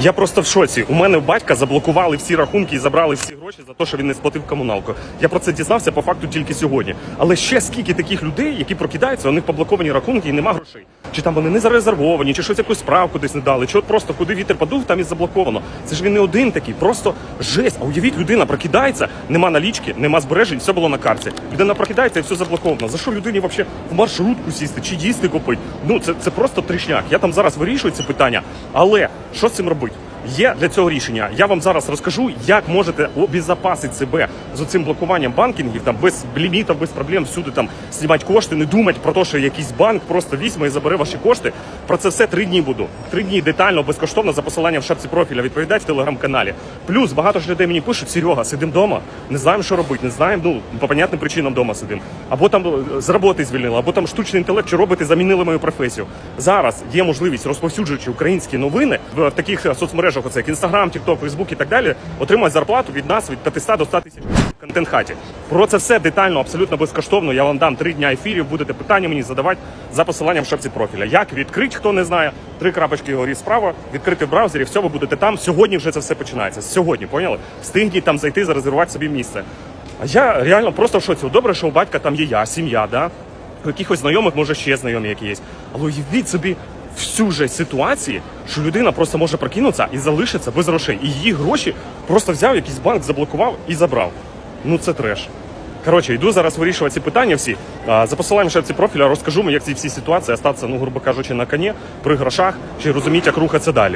Я просто в шоці. У мене батька заблокували всі рахунки і забрали всі гроші за те, що він не сплатив комуналку. Я про це дізнався по факту тільки сьогодні. Але ще скільки таких людей, які прокидаються, у них поблоковані рахунки і нема грошей. Чи там вони не зарезервовані, чи щось якусь справку десь не дали, чи от просто куди вітер подув, там і заблоковано. Це ж він не один такий, просто жесть. А уявіть, людина прокидається, нема налічки, нема збережень, все було на карті. Людина прокидається і все заблоковано. За що людині взагалі в маршрутку сісти чи їсти купити? Ну це, це просто трішняк. Я там зараз вирішую це питання, але що з цим робити? Є для цього рішення. Я вам зараз розкажу, як можете обезопасити себе з цим блокуванням банкінгів, там без лімітів, без проблем всюди там знімати кошти, не думати про те, що якийсь банк просто візьме і забере ваші кошти. Про це все три дні буду. Три дні детально, безкоштовно за посиланням в шапці профіля відповідати в телеграм-каналі. Плюс багато ж людей мені пишуть: Серега, сидимо вдома, не знаємо, що робити, не знаємо. Ну по понятним причинам вдома сидимо. Або там е, з роботи звільнили, або там штучний інтелект чи роботи замінили мою професію. Зараз є можливість, розповсюджуючи українські новини в таких е, соцмережах, оце як Інстаграм, Тікток, Фейсбук і так далі, отримати зарплату від нас від 500 до 100 тисяч контент хаті. Про це все детально, абсолютно безкоштовно. Я вам дам три дня ефірів. Будете питання мені задавати за посиланням в шапці профіля. Як відкрити, хто не знає, три крапочки горі справа, відкрити в браузері, все, ви будете там. Сьогодні вже це все починається. Сьогодні, поняли? Встигніть там зайти, зарезервувати собі місце. А я реально просто в шоці. Добре, що у батька там є я, сім'я, да? У якихось знайомих, може, ще знайомі які є. Але уявіть собі всю же ситуації, що людина просто може прокинутися і залишиться без грошей. І її гроші просто взяв якийсь банк, заблокував і забрав. Ну це треш. Коротше, йду зараз вирішувати ці питання всі. За посиланням ці профіля розкажу, як ці всі ситуації остатися, ну, грубо кажучи, на коні, при грошах, чи розуміти, як рухатися далі.